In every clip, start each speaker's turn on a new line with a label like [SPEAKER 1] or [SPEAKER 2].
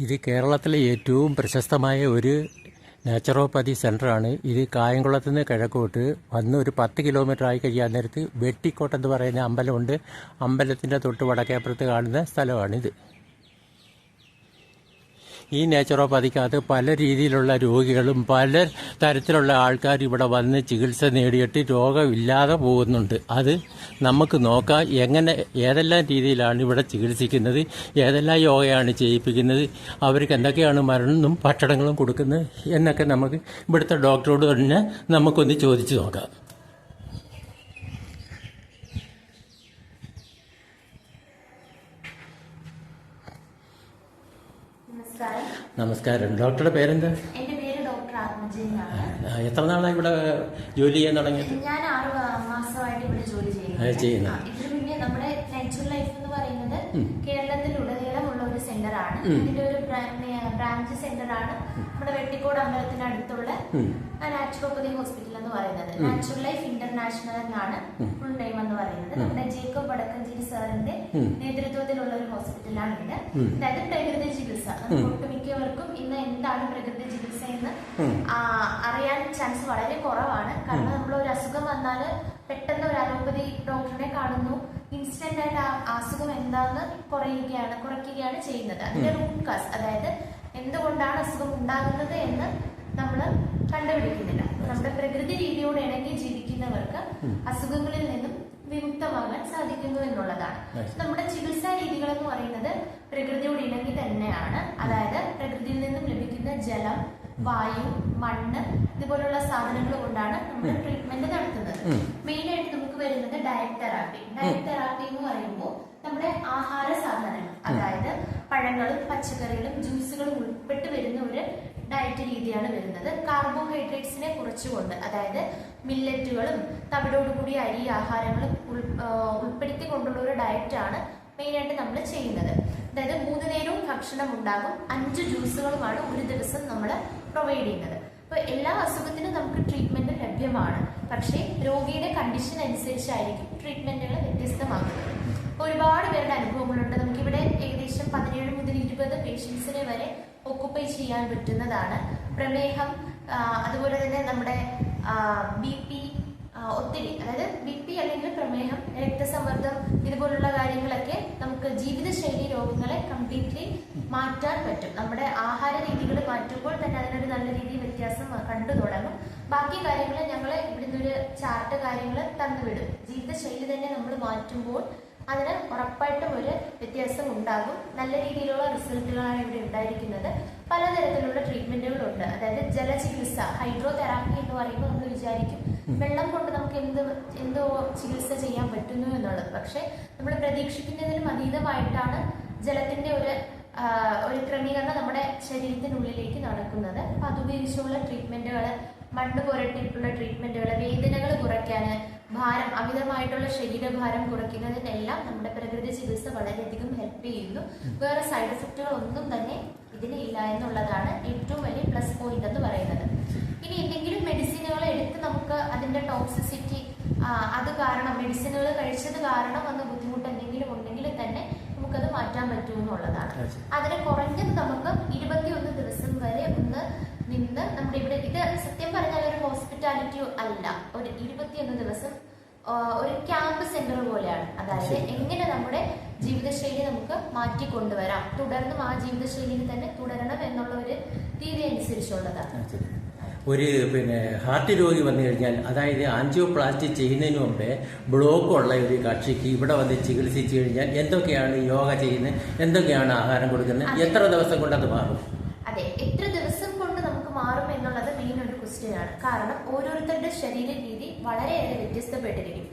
[SPEAKER 1] ഇത് കേരളത്തിലെ ഏറ്റവും പ്രശസ്തമായ ഒരു നാച്ചുറോപ്പതി സെന്ററാണ് ഇത് കായംകുളത്ത് നിന്ന് കിഴക്കോട്ട് വന്ന് ഒരു പത്ത് കിലോമീറ്റർ ആയി കഴിയാൻ നേരത്ത് വെട്ടിക്കോട്ടെന്ന് പറയുന്ന അമ്പലമുണ്ട്. അമ്പലത്തിന്റെ തൊട്ട് വടക്കേപ്പുറത്ത് കാണുന്ന സ്ഥലമാണിത്. ഈ നാച്ചുറോപ്പതിക്കകത്ത് പല രീതിയിലുള്ള രോഗികളും പല തരത്തിലുള്ള ആൾക്കാർ ഇവിടെ വന്ന് ചികിത്സ നേടിയിട്ട് രോഗമില്ലാതെ പോകുന്നുണ്ട്. അത് നമുക്ക് നോക്കാം. എങ്ങനെ ഏതെല്ലാം രീതിയിലാണ് ഇവിടെ ചികിത്സിക്കുന്നത്? ഏതെല്ലാം യോഗയാണ് ചെയ്യിപ്പിക്കുന്നത്? അവർക്ക് എന്തൊക്കെയാണ് മരുന്നും ഭക്ഷണങ്ങളും കൊടുക്കുന്നത്? എന്നൊക്കെ നമുക്ക് ഇവിടുത്തെ ഡോക്ടറോട് തന്നെ നമുക്കൊന്ന് ചോദിച്ചു നോക്കാം.
[SPEAKER 2] നമസ്കാരം.
[SPEAKER 1] ഡോക്ടറുടെ പേരെന്താ?
[SPEAKER 2] എന്റെ പേര് ഡോക്ടർ
[SPEAKER 1] ആ, എത്ര നാളാണ് ഇവിടെ ജോലി ചെയ്യാൻ തുടങ്ങിയത്?
[SPEAKER 2] ഞാൻ ആറ് മാ- മാസമായിട്ട് ഇവിടെ ജോലി
[SPEAKER 1] ചെയ്യുന്നു.
[SPEAKER 2] നമ്മുടെ നാച്ചുറൽ ലൈഫ് എന്ന് പറയുന്നത് കേരളത്തിൽ ഉടനീളമുള്ള ഒരു സെന്റർ ആണ് ഇതിന്റെ ഒരു ബ്രാഞ്ച് സെന്റർ ആണ് നമ്മുടെ വെട്ടിക്കോട് അമ്പലത്തിന് അടുത്തുള്ള നാച്ചുറോപ്പതി ഹോസ്പിറ്റൽ എന്ന് പറയുന്നത്. നാച്ചുറൽ ലൈഫ് ഇന്റർനാഷണൽ എന്നാണ് ഫുൾ നെയിം എന്ന് പറയുന്നത്. നമ്മുടെ ജേക്കബ് വടക്കഞ്ചേരി സാറിന്റെ നേതൃത്വത്തിലുള്ള ഒരു ഹോസ്പിറ്റലാണ് ഇത്. അതായത് പ്രകൃതി ചികിത്സ. ഒട്ടുമിക്കവർക്കും ഇന്ന് എന്താണ് പ്രകൃതി ചികിത്സ എന്ന് അറിയാൻ ചാൻസ് വളരെ കുറവാണ്. കാരണം നമ്മൾ ഒരു അസുഖം വന്നാൽ പെട്ടെന്ന് ഒരു അലോപ്പതി ഡോക്ടറിനെ കാണുന്നു. ഇൻസ്റ്റന്റ് ആയിട്ട് ആ അസുഖം എന്താന്ന് കുറയുകയാണ് കുറയ്ക്കുകയാണ് ചെയ്യുന്നത്. അതിന്റെ റൂട്ട് കാസ് അതായത് എന്തുകൊണ്ടാണ് അസുഖം ഉണ്ടാകുന്നത് എന്ന് നമ്മൾ കണ്ടുപിടിക്കുന്നില്ല. നമ്മുടെ പ്രകൃതി രീതിയോട് ഇണങ്ങി ജീവിക്കുന്നവർക്ക് അസുഖങ്ങളിൽ നിന്നും വിമുക്തമാകാൻ സാധിക്കുന്നു എന്നുള്ളതാണ്. നമ്മുടെ ചികിത്സാ രീതികൾ എന്ന് പറയുന്നത് പ്രകൃതിയോട് ഇണങ്ങി തന്നെയാണ്. അതായത് പ്രകൃതിയിൽ നിന്നും ലഭിക്കുന്ന ജലം വായു മണ്ണ് ഇതുപോലുള്ള സാധനങ്ങൾ കൊണ്ടാണ് നമ്മൾ ട്രീറ്റ്മെന്റ് നടത്തുന്നത്. മെയിൻ ആയിട്ട് നമുക്ക് വരുന്നത് ഡയറ്റ് തെറാപ്പി ഡയറ്റ് തെറാപ്പി എന്ന് പറയുമ്പോൾ നമ്മുടെ ആഹാര സാധനങ്ങൾ അതായത് പഴങ്ങളും പച്ചക്കറികളും ജ്യൂസുകളും ഉൾപ്പെട്ട് വരുന്ന ഒരു ഡയറ്റ് രീതിയാണ് വരുന്നത്. കാർബോഹൈഡ്രേറ്റ്സിനെ കുറച്ചുകൊണ്ട് അതായത് മില്ലറ്റുകളും തവിടോടുകൂടി അരി ആഹാരങ്ങളും ഉൾ ആ, ഉൾപ്പെടുത്തിക്കൊണ്ടുള്ള ഒരു ഡയറ്റാണ് മെയിനായിട്ട് നമ്മൾ ചെയ്യുന്നത്. അതായത് മൂന്ന് നേരവും ഭക്ഷണം ഉണ്ടാകും. അഞ്ച് ജ്യൂസുകളുമാണ് ഒരു ദിവസം നമ്മൾ പ്രൊവൈഡ് ചെയ്യുന്നത്. അപ്പൊ എല്ലാ അസുഖത്തിനും നമുക്ക് ട്രീറ്റ്മെന്റ് ലഭ്യമാണ്. പക്ഷേ രോഗിയുടെ കണ്ടീഷൻ അനുസരിച്ചായിരിക്കും ട്രീറ്റ്മെന്റുകൾ വ്യത്യസ്തമാകുന്നത്. ഒരുപാട് പേരുടെ അനുഭവങ്ങളുണ്ട്. നമുക്കിവിടെ ഏകദേശം പതിനേഴ് മുതൽ ഇരുപത് പേഷ്യൻസിനെ വരെ ഒക്കുപ്പൈ ചെയ്യാൻ പറ്റുന്നതാണ്. പ്രമേഹം അതുപോലെ തന്നെ നമ്മുടെ ബി പി ഒത്തിരി അതായത് ബി പി അല്ലെങ്കിൽ പ്രമേഹം രക്തസമ്മർദ്ദം ഇതുപോലുള്ള കാര്യങ്ങളൊക്കെ നമുക്ക് ജീവിതശൈലി രോഗങ്ങളെ കംപ്ലീറ്റ്ലി മാറ്റാൻ പറ്റും. നമ്മുടെ ആഹാര രീതികൾ മാറ്റുമ്പോൾ തന്നെ അതിനൊരു നല്ല രീതിയിൽ വ്യത്യാസം കണ്ടു തുടങ്ങും. ബാക്കി കാര്യങ്ങൾ ഞങ്ങൾ ഇവിടുന്ന് ഒരു ചാർട്ട് കാര്യങ്ങൾ തന്നുവിടും. ജീവിതശൈലി തന്നെ നമ്മൾ മാറ്റുമ്പോൾ അതിന് ഉറപ്പായിട്ടും ഒരു വ്യത്യാസം ഉണ്ടാകും. നല്ല രീതിയിലുള്ള റിസൾട്ടുകളാണ് ഇവിടെ ഉണ്ടായിരിക്കുന്നത്. പലതരത്തിലുള്ള ട്രീറ്റ്മെന്റുകളുണ്ട്. അതായത് ജലചികിത്സ ഹൈഡ്രോതെറാപ്പി എന്ന് പറയുമ്പോൾ നമ്മൾ വിചാരിക്കും വെള്ളം കൊണ്ട് നമുക്ക് എന്ത് എന്തോ ചികിത്സ ചെയ്യാൻ പറ്റുന്നു എന്നുള്ളത്. പക്ഷെ നമ്മൾ പ്രതീക്ഷിക്കുന്നതിനും അതീതമായിട്ടാണ് ജലത്തിന്റെ ഒരു ഒരു ക്രമീകരണം നമ്മുടെ ശരീരത്തിനുള്ളിലേക്ക് നടക്കുന്നത്. അപ്പൊ അതുപയോഗിച്ചുള്ള ട്രീറ്റ്മെന്റുകൾ മണ്ണ് പുരട്ടിയിട്ടുള്ള ട്രീറ്റ്മെന്റുകൾ വേദനകൾ കുറയ്ക്കാൻ ഭാരം അമിതമായിട്ടുള്ള ശരീരഭാരം കുറയ്ക്കുന്നതിനെല്ലാം നമ്മുടെ പ്രകൃതി ചികിത്സ വളരെയധികം ഹെൽപ്പ് ചെയ്യുന്നു. വേറെ സൈഡ് എഫക്റ്റുകൾ ഒന്നും തന്നെ ഇതിന് ഇല്ല എന്നുള്ളതാണ് ഏറ്റവും വലിയ പ്ലസ് പോയിന്റ് എന്ന് പറയുന്നത്. ഇനി എന്തെങ്കിലും മെഡിസിനുകൾ എടുത്ത് നമുക്ക് അതിന്റെ ടോക്സിസിറ്റി അത് കാരണം മെഡിസിനുകൾ കഴിച്ചത് കാരണം വന്ന ബുദ്ധിമുട്ട് എന്തെങ്കിലും ഉണ്ടെങ്കിൽ തന്നെ നമുക്കത് മാറ്റാൻ പറ്റുമെന്നുള്ളതാണ് അതിന് കുറഞ്ഞത് നമുക്ക് ഇരുപത്തിയൊന്ന് ദിവസം വരെ ഒന്ന് നിന്ന് നമ്മുടെ ഇവിടെ ഇത് സത്യം പറഞ്ഞാൽ ഒരു ഹോസ്പിറ്റാലിറ്റി അല്ല. ഒരു ഇരുപത്തിയൊന്ന് ദിവസം ഒരു ക്യാമ്പ് സെന്റർ പോലെയാണ്. അതായത് എങ്ങനെ നമ്മുടെ ജീവിതശൈലി നമുക്ക് മാറ്റി കൊണ്ടുവരാം. തുടർന്നും ആ ജീവിതശൈലിയിൽ തന്നെ തുടരണം എന്നുള്ള ഒരു രീതി അനുസരിച്ചുള്ളതാണ്.
[SPEAKER 1] ഒരു പിന്നെ ഹാർട്ട് രോഗി വന്നു കഴിഞ്ഞാൽ അതായത് ആൻജിയോപ്ലാസ്റ്റി ചെയ്യുന്നതിന് മുമ്പേ ബ്ലോക്ക് ഉള്ള ഒരു കക്ഷിക്ക് ഇവിടെ വന്ന് ചികിത്സിച്ചു കഴിഞ്ഞാൽ എന്തൊക്കെയാണ് യോഗ ചെയ്യുന്നത് എന്തൊക്കെയാണ് ആഹാരം കൊടുക്കുന്നത് എത്ര ദിവസം കൊണ്ട് അത് മാറും?
[SPEAKER 2] അതെ. എത്ര മാറും എന്നുള്ളത് മെയിൻ ഒരു ക്വസ്റ്റ്യൻ ആണ്. കാരണം ഓരോരുത്തരുടെ ശരീര രീതി വളരെയേറെ വ്യത്യസ്തപ്പെട്ടിരിക്കും.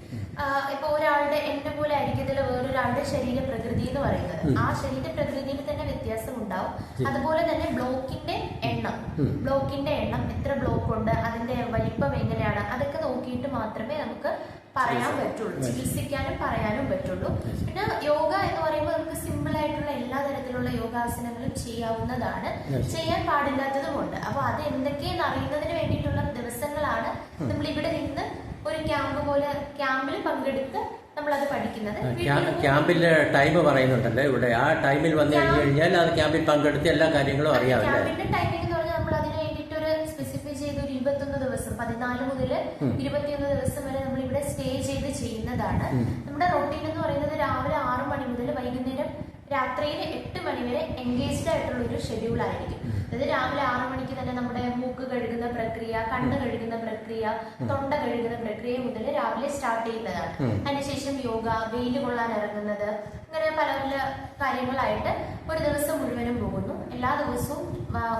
[SPEAKER 2] ഇപ്പൊ ഒരാളുടെ എന്നെ പോലെ ആയിരിക്കത്തില്ല വേറൊരാളുടെ ശരീര പ്രകൃതി എന്ന് പറയുന്നത്. ആ ശരീര പ്രകൃതിയിൽ തന്നെ വ്യത്യാസം ഉണ്ടാവും അതുപോലെ തന്നെ ബ്ലോക്കിന്റെ എണ്ണം. ബ്ലോക്കിന്റെ എണ്ണം എത്ര ബ്ലോക്ക് ഉണ്ട് അതിന്റെ വലിപ്പം എങ്ങനെയാണ് അതൊക്കെ നോക്കിയിട്ട് മാത്രമേ നമുക്ക് പറയാൻ പറ്റുള്ളൂ. ചികിത്സിക്കാനും പറയാനും പറ്റുള്ളൂ. പിന്നെ യോഗ എന്ന് പറയുമ്പോൾ നമുക്ക് സിമ്പിൾ ആയിട്ടുള്ള എല്ലാ തരത്തിലുള്ള യോഗാസനങ്ങളും ചെയ്യാവുന്നതാണ്. ചെയ്യാൻ പാടില്ലാത്തതുമുണ്ട്. അപ്പൊ അത് എന്തൊക്കെയെന്ന് അറിയുന്നതിന് വേണ്ടിയിട്ടുള്ള ദിവസങ്ങളാണ് നമ്മൾ ഇവിടെ നിന്ന് ഒരു ക്യാമ്പ് പോലെ ക്യാമ്പിൽ പങ്കെടുത്ത് നമ്മളത് പഠിക്കുന്നത്.
[SPEAKER 1] ക്യാ- ക്യാമ്പിലെ ടൈം പറയുന്നുണ്ടല്ലോ ഇവിടെ. ആ ടൈമിൽ വന്നു കഴിഞ്ഞു കഴിഞ്ഞാൽ അത് ക്യാമ്പിൽ പങ്കെടുത്ത് എല്ലാ കാര്യങ്ങളും അറിയാവില്ല
[SPEAKER 2] ക്യാമ്പിന്റെ ടൈമിംഗ് എന്ന് പറഞ്ഞാൽ നമ്മൾ അതിന് വേണ്ടിയിട്ട് ഒരു സ്പെസിഫൈ ചെയ്ത് ഒരു ഇരുപത്തൊന്ന് ദിവസം പതിനാല് മുതൽ ഇരുപത്തിയൊന്ന് ദിവസം ചെയ്യുന്നതാണ് നമ്മുടെ റൊട്ടീൻ എന്ന് പറയുന്നത് രാവിലെ ആറ് മണി മുതൽ വൈകുന്നേരം രാത്രിയിൽ എട്ട് മണി വരെ എൻഗേജ്ഡ് ആയിട്ടുള്ള ഒരു ഷെഡ്യൂൾ ആയിരിക്കും. അതായത് രാവിലെ ആറു മണിക്ക് തന്നെ നമ്മുടെ മൂക്ക് കഴുകുന്ന പ്രക്രിയ കണ്ണ് കഴുകുന്ന പ്രക്രിയ തൊണ്ട കഴുകുന്ന പ്രക്രിയ മുതൽ രാവിലെ സ്റ്റാർട്ട് ചെയ്യുന്നതാണ്. അതിനുശേഷം യോഗ വെയിൽ കൊള്ളാൻ ഇറങ്ങുന്നത് അങ്ങനെ പല പല കാര്യങ്ങളായിട്ട് ഒരു ദിവസം മുഴുവനും പോകുന്നു. എല്ലാ ദിവസവും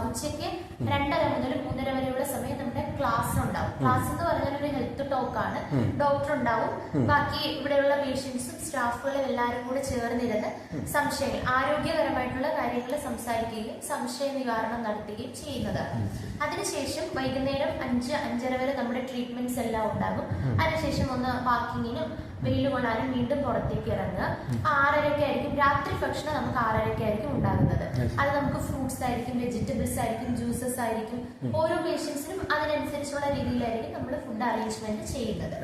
[SPEAKER 2] ഉച്ചയ്ക്ക് രണ്ടര മുതൽ മൂന്നര വരെയുള്ള സമയം നമ്മുടെ ക്ലാസ് ഉണ്ടാവും. ക്ലാസ് എന്ന് പറഞ്ഞാൽ ഒരു ഹെൽത്ത് ടോക്ക് ആണ്. ഡോക്ടർ ഉണ്ടാവും. ബാക്കി ഇവിടെയുള്ള പേഷ്യൻസും സ്റ്റാഫുകളും എല്ലാവരും കൂടെ ചേർന്നിരുന്ന് സംശയങ്ങൾ ആരോഗ്യകരമായിട്ടുള്ള കാര്യങ്ങൾ സംസാരിക്കുകയും സംശയ നിവാരണം നടത്തുകയും ചെയ്യുന്നതാണ് അതിനുശേഷം വൈകുന്നേരം അഞ്ച് അഞ്ചര വരെ നമ്മുടെ ട്രീറ്റ്മെന്റ്സ് എല്ലാം ഉണ്ടാകും. അതിനുശേഷം ഒന്ന് വാക്കിങ്ങിനും വെയിൽ കൊള്ളാനും വീണ്ടും പുറത്തേക്ക് ഇറങ്ങുക. ആറരയ്ക്ക് ആയിരിക്കും രാത്രി ഭക്ഷണം നമുക്ക് ആറരയ്ക്ക് ആയിരിക്കും ഉണ്ടാകുന്നത് അത് നമുക്ക് ഫ്രൂട്ട്സ് ആയിരിക്കും വെജിറ്റബിൾസ് ആയിരിക്കും ജ്യൂസസ് ആയിരിക്കും. ഓരോ പേഷ്യൻസിനും അതിനനുസരിച്ചുള്ള രീതിയിലായിരിക്കും നമ്മൾ ഫുഡ് അറേഞ്ച്മെന്റ് ചെയ്യുന്നത്.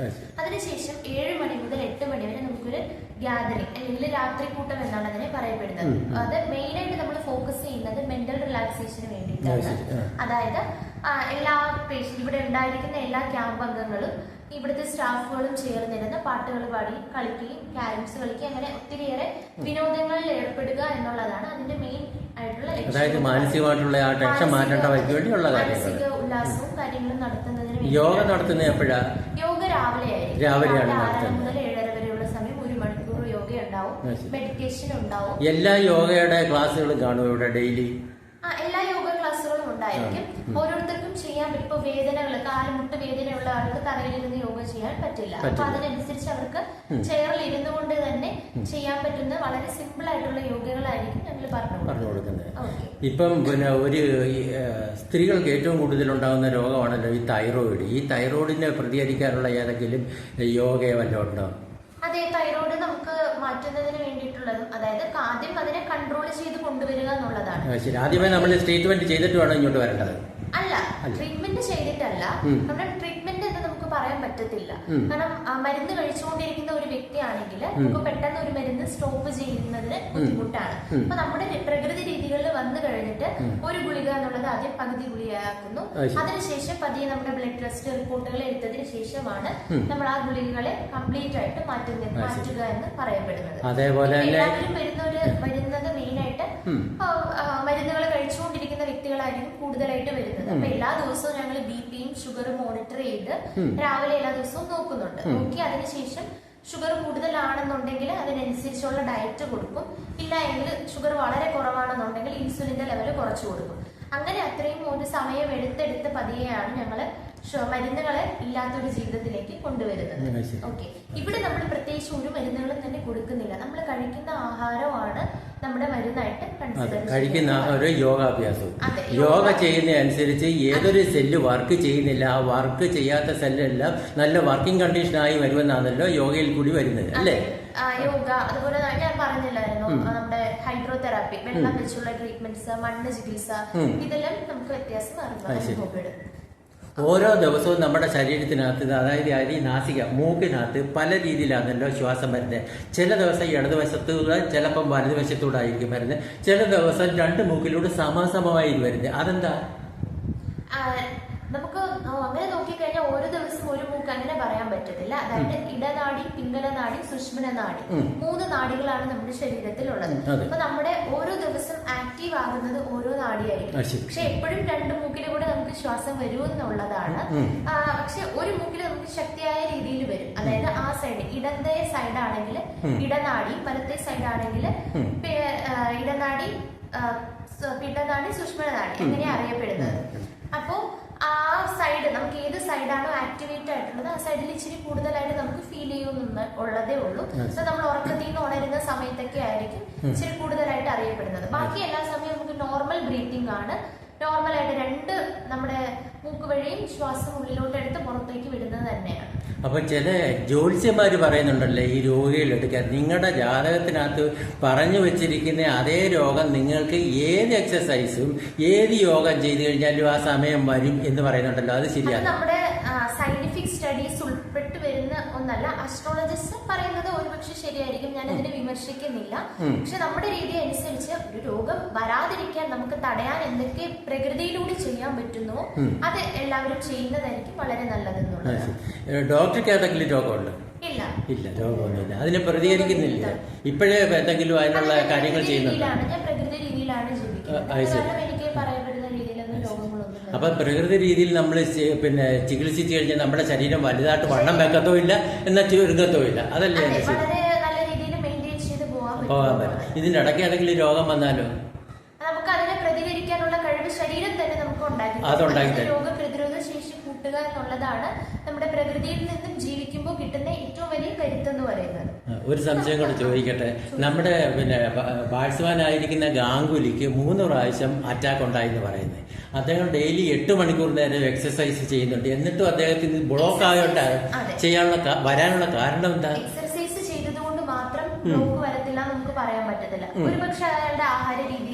[SPEAKER 2] അതിനുശേഷം ഏഴ് മണി മുതൽ എട്ട് മണി വരെ നമുക്കൊരു ഗ്യാതറിംഗ് അല്ലെങ്കിൽ രാത്രി കൂട്ടം എന്നാണ് അതിനെ പറയപ്പെടുന്നത്. അത് മെയിൻ ആയിട്ട് നമ്മൾ ഫോക്കസ് ചെയ്യുന്നത് മെന്റൽ റിലാക്സേഷന് വേണ്ടിയിട്ടാണ്. അതായത് എല്ലാ പേഷ്യൻ ഇവിടെ ഉണ്ടായിരിക്കുന്ന എല്ലാ ക്യാമ്പ് അംഗങ്ങളും ഇവിടുത്തെ സ്റ്റാഫുകളും ചേർന്നിരുന്ന് പാട്ടുകൾ പാടി കളിക്കുകയും ക്യാരംസ് കളിക്കുകയും അങ്ങനെ ഒത്തിരിയേറെ വിനോദങ്ങളിൽ ഏർപ്പെടുക എന്നുള്ളതാണ് അതിന്റെ മെയിൻ ആയിട്ടുള്ള.
[SPEAKER 1] അതായത് മാനസികമായിട്ടുള്ള ആ ടെൻഷൻ മാറ്റേണ്ടവയ്ക്ക് വേണ്ടിയുള്ള
[SPEAKER 2] മാനസിക ഉല്ലാസവും കാര്യങ്ങളും നടത്തുന്നതിന്
[SPEAKER 1] യോഗ നടത്തുന്നത് എപ്പോഴാ?
[SPEAKER 2] യോഗ രാവിലെ ആയിരിക്കും.
[SPEAKER 1] രാവിലെയാണ് നടത്തുന്നത്.
[SPEAKER 2] ഏഴര വരെയുള്ള സമയം ഒരു മണിക്കൂർ യോഗ ഉണ്ടാവും മെഡിറ്റേഷൻ ഉണ്ടാവും.
[SPEAKER 1] എല്ലാ യോഗയുടെ ക്ലാസ്സുകളും കാണും ഇവിടെ ഡെയിലി?
[SPEAKER 2] ഉണ്ടായിരിക്കും. ഓരോരുത്തർക്കും ചെയ്യാൻ പറ്റും. ഇപ്പൊ വേദനകൾ കാലുമുട്ട് വേദനയുള്ള ആൾക്ക് തറയിലിരുന്ന് യോഗ ചെയ്യാൻ പറ്റില്ല. അപ്പൊ. അതിനനുസരിച്ച് അവർക്ക് ചെയറിൽ ഇരുന്നു കൊണ്ട് തന്നെ ചെയ്യാൻ പറ്റുന്ന വളരെ സിമ്പിൾ ആയിട്ടുള്ള യോഗകളായിരിക്കും ഞങ്ങൾ പറഞ്ഞു
[SPEAKER 1] പറഞ്ഞു കൊടുക്കുന്നത്. ഇപ്പം പിന്നെ ഒരു സ്ത്രീകൾക്ക് ഏറ്റവും കൂടുതൽ ഉണ്ടാകുന്ന രോഗമാണല്ലോ ഈ തൈറോയിഡ്. ഈ തൈറോയിഡിനെ പ്രതികരിക്കാനുള്ള ഏതെങ്കിലും യോഗയോ വല്ലതും ഉണ്ടോ?
[SPEAKER 2] അതെ തൈറോയിഡ് നമുക്ക് മാറ്റുന്നതിന് വേണ്ടിയിട്ടുള്ളതും അതായത് ആദ്യം അതിനെ കൺട്രോൾ ചെയ്ത് കൊണ്ടുവരിക എന്നുള്ളതാണ്.
[SPEAKER 1] ശരി. ആദ്യമേ നമ്മൾ ട്രീറ്റ്മെന്റ് ചെയ്തിട്ട് വേണം ഇങ്ങോട്ട് വരേണ്ടത്?
[SPEAKER 2] അല്ല. ട്രീറ്റ്മെന്റ് ചെയ്തിട്ടല്ല. നമ്മുടെ ട്രീറ്റ്മെന്റ് എന്ന് നമുക്ക് പറയാൻ പറ്റത്തില്ല. കാരണം മരുന്ന് കഴിച്ചുകൊണ്ടിരിക്കുന്ന ഒരു വ്യക്തിയാണെങ്കിൽ നമുക്ക് പെട്ടെന്ന് ഒരു മരുന്ന് സ്റ്റോപ്പ് ചെയ്യുന്നതിന് ബുദ്ധിമുട്ടാണ്. അപ്പൊ നമ്മുടെ പ്രകൃതി രീതികളിൽ കഴിഞ്ഞിട്ട് ഒരു ഗുളിക എന്നുള്ളത് ആദ്യം പകുതി ഗുളികയാക്കുന്നു. അതിനുശേഷം പതിയെ നമ്മുടെ ബ്ലഡ് ടെസ്റ്റ് റിപ്പോർട്ടുകൾ എടുത്തതിന് ശേഷമാണ് നമ്മൾ ആ ഗുളികകളെ കംപ്ലീറ്റ് ആയിട്ട്
[SPEAKER 1] മാറ്റുന്നത്
[SPEAKER 2] മാറ്റുക എന്ന് പറയപ്പെടുന്നത്.
[SPEAKER 1] അതേപോലെ
[SPEAKER 2] എല്ലാവരും വരുന്നവര് വരുന്നത് മെയിൻ ആയിട്ട്. മരുന്നുകൾ കഴിച്ചുകൊണ്ടിരിക്കുന്ന വ്യക്തികളായിരിക്കും കൂടുതലായിട്ട് വരുന്നത്. അപ്പൊ എല്ലാ ദിവസവും ഞങ്ങൾ ബി പിയും ഷുഗറും മോണിറ്റർ ചെയ്ത് രാവിലെ എല്ലാ ദിവസവും നോക്കുന്നുണ്ട്. നോക്കി അതിനുശേഷം ഷുഗർ കൂടുതലാണെന്നുണ്ടെങ്കിൽ അതിനനുസരിച്ചുള്ള ഡയറ്റ് കൊടുക്കും. ഇല്ല എങ്കിൽ ഷുഗർ വളരെ കുറവാണെന്നുണ്ടെങ്കിൽ ഇൻസുലിന്റെ ലെവൽ കുറച്ചു കൊടുക്കും. അങ്ങനെ അത്രയും ഒരു സമയം എടുത്തെടുത്ത് പതിയെയാണ് ഞങ്ങൾ മരുന്നുകളെ ഇല്ലാത്തൊരു ജീവിതത്തിലേക്ക് കൊണ്ടുവരുന്നത്. ഓക്കെ ഇവിടെ നമ്മൾ പ്രത്യേകിച്ച് ഒരു മരുന്നുകളും തന്നെ കൊടുക്കുന്നില്ല. നമ്മൾ കഴിക്കുന്ന ആഹാരമാണ് നമ്മുടെ മരുന്നായിട്ട് കൺസിഡർ
[SPEAKER 1] കഴിക്കുന്ന യോഗാഭ്യാസവും.
[SPEAKER 2] അതെ,
[SPEAKER 1] യോഗ
[SPEAKER 2] യോഗ-
[SPEAKER 1] ചെയ്യുന്ന അനുസരിച്ച് ഏതൊരു സെല്ല് വർക്ക് ചെയ്യുന്നില്ല ആ വർക്ക് ചെയ്യാത്ത സെല്ലെല്ലാം നല്ല വർക്കിംഗ് കണ്ടീഷനായി വരുമെന്നാണല്ലോ യോഗയിൽ കൂടി വരുന്നത് അല്ലേ?
[SPEAKER 2] യോഗ അതുപോലെ തന്നെ ഞാൻ പറഞ്ഞില്ലായിരുന്നു നമ്മുടെ ഹൈഡ്രോതെറാപ്പി വെള്ളം വെച്ചുള്ള ട്രീറ്റ്മെന്റ്സ് മണ്ണ് ചികിത്സ ഇതെല്ലാം നമുക്ക് വ്യത്യാസം അറിയാം
[SPEAKER 1] ഓരോ ദിവസവും നമ്മുടെ ശരീരത്തിനകത്ത് അതായത് അരി നാസിക മൂക്കിനകത്ത് പല രീതിയിലാണല്ലോ ശ്വാസം വരുന്നത്. ചില ദിവസം ഇടതുവശത്തൂടെ ചിലപ്പം വലതുവശത്തൂടെ ആയിരിക്കും വരുന്നത്. ചില ദിവസം രണ്ട് മൂക്കിലൂടെ സമസമമായി വരുന്നത്. അതെന്താ?
[SPEAKER 2] നമുക്ക് അങ്ങനെ നോക്കിക്കഴിഞ്ഞാൽ ഓരോ ദിവസം ഒരു മൂക്ക് അങ്ങനെ പറയാൻ പറ്റത്തില്ല. അതായത് ഇടനാടി പിങ്കല നാടി സുഷ്മന നാടി മൂന്ന് നാടികളാണ് നമ്മുടെ ശരീരത്തിലുള്ളത്. അപ്പൊ നമ്മുടെ ഓരോ ദിവസം ആക്റ്റീവ് ആകുന്നത് ഓരോ നാടിയായിരിക്കും. പക്ഷെ എപ്പോഴും രണ്ട് മൂക്കിലൂടെ നമുക്ക് ശ്വാസം വരുമെന്നുള്ളതാണ്. പക്ഷെ ഒരു മൂക്കിൽ നമുക്ക് ശക്തിയായ രീതിയിൽ വരും. അതായത് ആ സൈഡ് ഇടത്തെ സൈഡ് ആണെങ്കിൽ ഇടനാടി വലത്തെ സൈഡ് ആണെങ്കിൽ ഇടനാടി പിണ്ടനാടി സുഷ്മനാടി അങ്ങനെ അറിയപ്പെടുന്നത്. അപ്പോ ആ സൈഡ് നമുക്ക് ഏത് സൈഡാണോ ആക്ടിവേറ്റ് ആയിട്ടുള്ളത് ആ സൈഡിൽ ഇച്ചിരി കൂടുതലായിട്ട് നമുക്ക് ഫീൽ ചെയ്യുന്ന ഉള്ളതേ ഉള്ളൂ. സോ നമ്മൾ ഉറക്കത്തിൽ നിന്ന് ഉണരുന്ന സമയത്തൊക്കെ ആയിരിക്കും ഇച്ചിരി കൂടുതലായിട്ട് അറിയപ്പെടുന്നത്. ബാക്കി എല്ലാ സമയവും നമുക്ക് നോർമൽ ബ്രീത്തിങ് ആണ്. നോർമൽ ആയിട്ട് രണ്ട് നമ്മുടെ മൂക്ക് വഴിയും ശ്വാസം ഉള്ളിലോട്ട് എടുത്ത് പുറത്തേക്ക് വിടുന്നത് തന്നെയാണ്.
[SPEAKER 1] അപ്പൊ ചില ജ്യോത്സ്യന്മാർ പറയുന്നുണ്ടല്ലേ ഈ രോഗികൾ എടുക്കാൻ നിങ്ങളുടെ ജാതകത്തിനകത്ത് പറഞ്ഞു വെച്ചിരിക്കുന്ന അതേ രോഗം നിങ്ങൾക്ക് ഏത് എക്സസൈസും ഏത് യോഗം ചെയ്തു കഴിഞ്ഞാലും ആ സമയം വരും എന്ന് പറയുന്നുണ്ടല്ലോ. അത് ശരിയാണ്?
[SPEAKER 2] നമ്മുടെ സയന്റിഫിക് സ്റ്റഡീസ് ഉൾപ്പെട്ട് വരുന്ന എന്നല്ല അസ്ട്രോളജിസ്റ്റ് പറയുന്നത് ഒരുപക്ഷെ ശരിയായിരിക്കും. ഞാൻ അതിനെ വിമർശിക്കുന്നില്ല. പക്ഷെ നമ്മുടെ രീതി അനുസരിച്ച് ഒരു രോഗം വരാതിരിക്കാൻ നമുക്ക് തടയാൻ എന്തൊക്കെ പ്രകൃതിയിലൂടെ ചെയ്യാൻ പറ്റുന്നു. അത് എല്ലാവരും ചെയ്യുന്നതായിരിക്കും വളരെ നല്ലതെന്നുള്ളത്.
[SPEAKER 1] ഡോക്ടർക്ക് ഏതെങ്കിലും രോഗമുണ്ട്?
[SPEAKER 2] ഇല്ല.
[SPEAKER 1] ഇല്ല രോഗമൊന്നുമില്ല. അതിനെ പ്രതികരിക്കുന്നില്ല. ഇപ്പോഴേ എന്തെങ്കിലും അതിനുള്ള കാര്യങ്ങൾ ചെയ്യുന്നുണ്ട്?
[SPEAKER 2] ഞാൻ പ്രകൃതി രീതിയിലാണ് ജീവിക്കുന്നത്. എനിക്ക് പറയപ്പെടുന്ന രീതിയിലൊന്നും രോഗങ്ങളൊന്നും ഇല്ല.
[SPEAKER 1] അപ്പൊ പ്രകൃതി രീതിയിൽ നമ്മൾ പിന്നെ ചികിത്സിച്ച് കഴിഞ്ഞാൽ നമ്മുടെ ശരീരം വലുതായിട്ട് വണ്ണം വെക്കത്തോ ഇല്ല എന്നാൽ ചുരുങ്ങത്തോ ഇല്ല. അതല്ലേ എന്റെ ശരി.
[SPEAKER 2] പോകാൻ പറ്റും.
[SPEAKER 1] ഇതിന്റെ ഇടയ്ക്ക് ഏതെങ്കിലും രോഗം വന്നാലോ?
[SPEAKER 2] നമുക്ക് അതിനെ പ്രതികരിക്കാനുള്ള കഴിവ് ശരീരം തന്നെ നമുക്ക് ഉണ്ടാക്കി തരും.
[SPEAKER 1] അതുണ്ടാക്കി തരും.
[SPEAKER 2] ശേഷി എന്നുള്ളതാണ് നമ്മുടെ പ്രകൃതിയിൽ നിന്നും ജീവിക്കുമ്പോൾ കിട്ടുന്ന ഏറ്റവും വലിയ കരുത്തെന്ന് പറയുന്നത്.
[SPEAKER 1] ഒരു സംശയം കൂടെ ചോദിക്കട്ടെ. നമ്മുടെ പിന്നെ ബാറ്റ്സ്മാനായിരിക്കുന്ന ഗാംഗുലിക്ക് മൂന്ന് പ്രാവശ്യം അറ്റാക്ക് ഉണ്ടായി എന്ന് പറയുന്നത്. അദ്ദേഹം ഡെയിലി എട്ട് മണിക്കൂർ നേരം എക്സസൈസ് ചെയ്യുന്നുണ്ട്. എന്നിട്ടും അദ്ദേഹത്തിന് ബ്ലോക്ക് ആയോണ്ട്. ചെയ്യാനുള്ള വരാനുള്ള കാരണം എന്താ?
[SPEAKER 2] എക്സർസൈസ് ചെയ്തതുകൊണ്ട് മാത്രം ബ്ലോക്ക് വരത്തില്ല നമുക്ക് പറയാൻ പറ്റത്തില്ല. ഒരുപക്ഷെ അയാളുടെ ആഹാര രീതി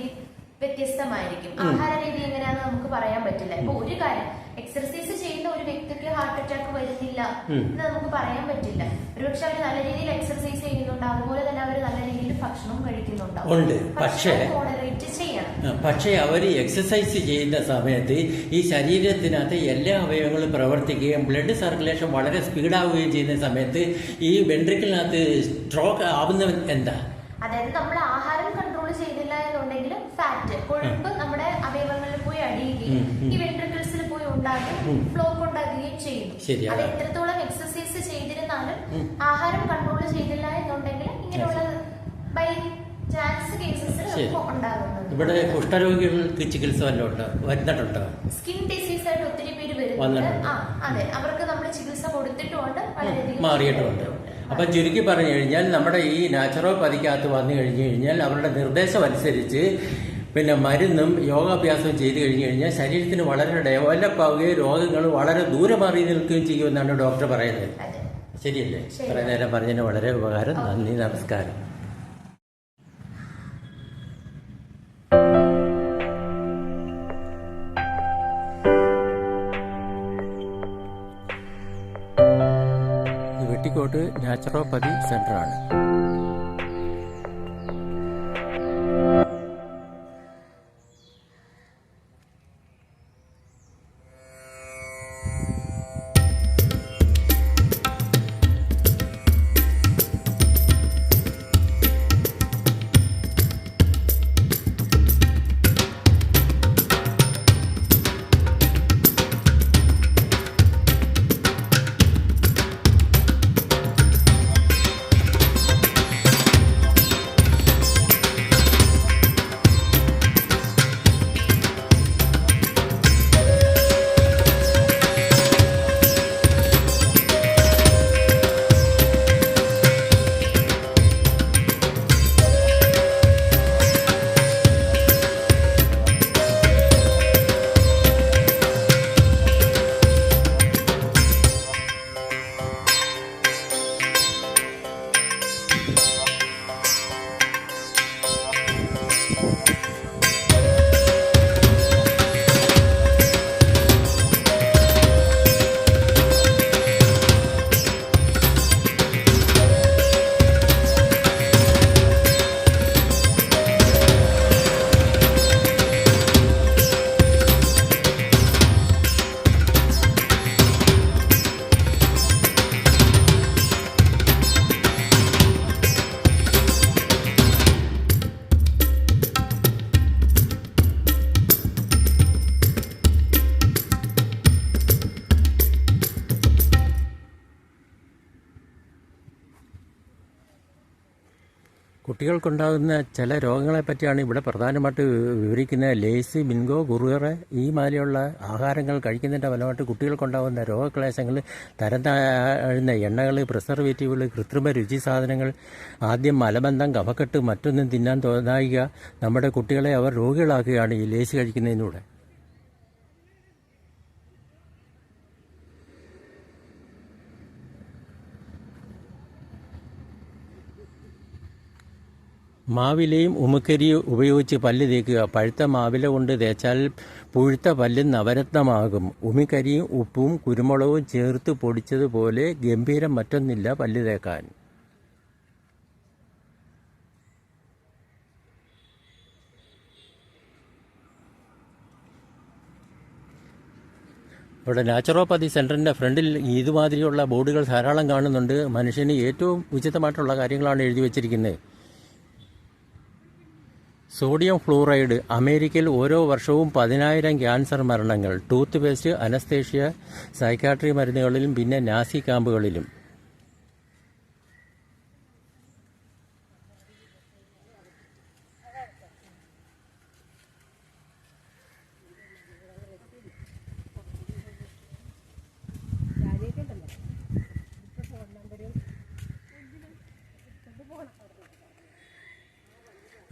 [SPEAKER 2] വ്യത്യസ്തമായിരിക്കും. ആഹാര രീതി എങ്ങനെയാണെന്ന് നമുക്ക് പറയാൻ പറ്റില്ല. ഇപ്പൊ ഒരു കാര്യം എക്സർസൈസ് ചെയ്യുന്ന ഒരു വ്യക്തിക്ക് ഹാർട്ട് അറ്റാക്ക് വരുന്നില്ല എന്ന് നമുക്ക് പറയാൻ പറ്റില്ല. ഒരുപക്ഷെ അവർ നല്ല രീതിയിൽ എക്സർസൈസ് ചെയ്യുന്നുണ്ട് അതുപോലെ തന്നെ അവർ നല്ല രീതിയിൽ ഭക്ഷണം കഴിക്കുന്നുണ്ടാവും.
[SPEAKER 1] പക്ഷേ-
[SPEAKER 2] മോഡറേറ്റ് ചെയ്യണം.
[SPEAKER 1] ആ, പക്ഷേ അവർ എക്സസൈസ് ചെയ്യുന്ന സമയത്ത് ഈ ശരീരത്തിനകത്ത് എല്ലാ അവയവങ്ങളും പ്രവർത്തിക്കുകയും ബ്ലഡ് സർക്കുലേഷൻ വളരെ സ്പീഡാവുകയും ചെയ്യുന്ന സമയത്ത് ഈ വെൻട്രിക്കിളിനകത്ത് സ്ട്രോക്ക് ആവുന്നവൻ എന്താ?
[SPEAKER 2] അതായത് നമ്മൾ ആഹാരം കൺട്രോൾ ചെയ്തില്ല എന്നുണ്ടെങ്കിൽ ഫാറ്റ് കൊഴുപ്പ് നമ്മുടെ അവയവങ്ങളിൽ പോയി അടിയുകയും. ഈ വെൻട്രിക്കിൾസിൽ പോയി ഉണ്ടാകുകയും
[SPEAKER 1] ഫ്ലോ
[SPEAKER 2] ബ്ലോക്ക് ഉണ്ടാക്കുകയും ചെയ്യും. അത് എത്രത്തോളം എക്സസൈസ് ചെയ്തിരുന്നാലും ആഹാരം കൺട്രോൾ ചെയ്തില്ല എന്നുണ്ടെങ്കിൽ ഇങ്ങനെയുള്ള ബൈ ചാൻസ് കേസസിൽ ഉണ്ടാകുന്നത്.
[SPEAKER 1] ഇവിടെ കുഷ്ഠരോഗികൾക്ക് ചികിത്സ വല്ലതും ഉണ്ടോ? വരുന്നിട്ടുണ്ടോ?
[SPEAKER 2] സ്കിൻ ഡിസീസ് ആയിട്ട് ഒത്തിരി പേര് വരുന്നുണ്ട്.
[SPEAKER 1] വന്നിട്ടുണ്ട്.
[SPEAKER 2] അതെ. അവർക്ക് നമ്മൾ ചികിത്സ കൊടുത്തിട്ടുമുണ്ട്. മാറിയിട്ടുണ്ട്.
[SPEAKER 1] മാറിയിട്ടുമുണ്ട് അപ്പം ചുരുക്കി പറഞ്ഞു കഴിഞ്ഞാൽ നമ്മുടെ ഈ നാച്ചുറോപ്പതിക്കകത്ത് വന്നു കഴിഞ്ഞു കഴിഞ്ഞാൽ അവരുടെ നിർദ്ദേശം അനുസരിച്ച് പിന്നെ മരുന്നും യോഗാഭ്യാസവും ചെയ്തു കഴിഞ്ഞു കഴിഞ്ഞാൽ ശരീരത്തിന് വളരെ ഡെവലപ്പ് ആവുകയും രോഗങ്ങൾ വളരെ ദൂരെ മാറി നിൽക്കുകയും ചെയ്യുമെന്നാണ് ഡോക്ടർ പറയുന്നത്. ശരിയല്ലേ?
[SPEAKER 2] ശരി.
[SPEAKER 1] കുറേ നേരം പറഞ്ഞതിന് വളരെ ഉപകാരം. നന്ദി നമസ്കാരം. വെട്ടിക്കോട്ട് നാച്ചുറോപ്പതി സെന്ററാണ് കുട്ടികൾക്കുണ്ടാകുന്ന ചില രോഗങ്ങളെ പറ്റിയാണ് ഇവിടെ പ്രധാനമായിട്ട് വിവരിക്കുന്നത്. ലേസി ബിൻഗോ കുറുകറ് ഈ മാതിരിയുള്ള ആഹാരങ്ങൾ കഴിക്കുന്നതിന്റെ ഫലമായിട്ട് കുട്ടികൾക്കുണ്ടാകുന്ന രോഗക്ലേശങ്ങൾ തരം താഴ്ന്ന എണ്ണകൾ പ്രിസർവേറ്റീവുകൾ കൃത്രിമ രുചി സാധനങ്ങൾ ആദ്യം മലബന്ധം കഫക്കെട്ട് മറ്റൊന്നും തിന്നാൻ തോന്നായിക. നമ്മുടെ കുട്ടികളെ അവർ രോഗികളാക്കുകയാണ് ഈ ലേസി കഴിക്കുന്നതിലൂടെ. മാവിലയും ഉമുക്കരിയും ഉപയോഗിച്ച് പല്ല് തേക്കുക. പഴുത്ത മാവില കൊണ്ട് തേച്ചാൽ പുഴുത്ത പല്ല് നവരത്നമാകും. ഉമിക്കരിയും ഉപ്പും കുരുമുളകും ചേർത്ത് പൊടിച്ചതുപോലെ ഗംഭീരം മറ്റൊന്നില്ല പല്ല് തേക്കാൻ. ഇവിടെ നാച്ചുറോപ്പതി സെന്ററിന്റെ ഫ്രണ്ടിൽ ഇതുമാതിരിയുള്ള ബോർഡുകൾ ധാരാളം കാണുന്നുണ്ട്. മനുഷ്യന് ഏറ്റവും ഉചിതമായിട്ടുള്ള കാര്യങ്ങളാണ് എഴുതി വച്ചിരിക്കുന്നത്. സോഡിയം ഫ്ലൂറൈഡ് അമേരിക്കയിൽ ഓരോ വർഷവും പതിനായിരം ക്യാൻസർ മരണങ്ങൾ ടൂത്ത് പേസ്റ്റ് അനസ്തേഷ്യ സൈക്കാട്രി മരുന്നുകളിലും പിന്നെ നാസി ക്യാമ്പുകളിലും.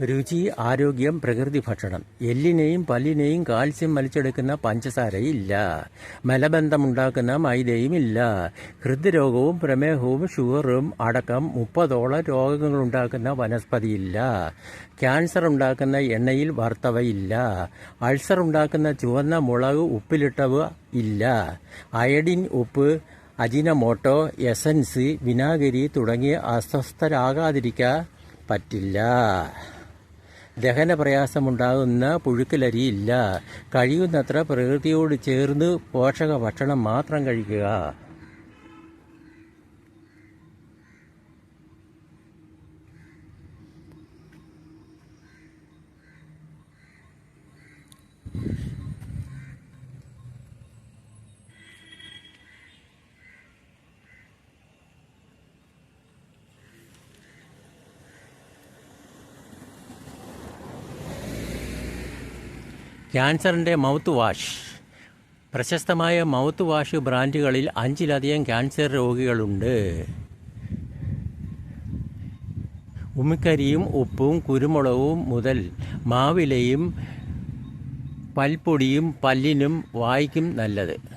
[SPEAKER 1] രുചി ആരോഗ്യം പ്രകൃതി ഭക്ഷണം. എല്ലിനെയും പല്ലിനെയും കാൽസ്യം വലിച്ചെടുക്കുന്ന പഞ്ചസാരയില്ല. മലബന്ധമുണ്ടാക്കുന്ന മൈദയും ഇല്ല ഹൃദ്രോഗവും പ്രമേഹവും ഷുഗറും അടക്കം മുപ്പതോളം രോഗങ്ങളുണ്ടാക്കുന്ന വനസ്പതിയില്ല. ക്യാൻസർ ഉണ്ടാക്കുന്ന എണ്ണയിൽ വറുത്തവയില്ല. അൾസർ ഉണ്ടാക്കുന്ന ചുവന്ന മുളക് ഉപ്പിലിട്ടവ ഇല്ല. അയഡിൻ ഉപ്പ് അജിനമോട്ടോ എസൻസ് വിനാഗിരി തുടങ്ങിയ അസ്വസ്ഥരാകാതിരിക്കാൻ പറ്റില്ല. ദഹന പ്രയാസമുണ്ടാകുന്ന പുഴുക്കലരിയില്ല. കഴിയുന്നത്ര പ്രകൃതിയോട് ചേർന്ന് പോഷക ഭക്ഷണം മാത്രം കഴിക്കുക. ക്യാൻസറിന്റെ മൗത്ത് വാഷ് പ്രശസ്തമായ മൗത്ത് വാഷ് ബ്രാൻഡുകളിൽ അഞ്ചിലധികം ക്യാൻസർ രോഗികളുണ്ട്. ഉമിക്കരിയും ഉപ്പും കുരുമുളകും മുതൽ മാവിലയും പൽപ്പൊടിയും പല്ലിനും വായിക്കും നല്ലത്.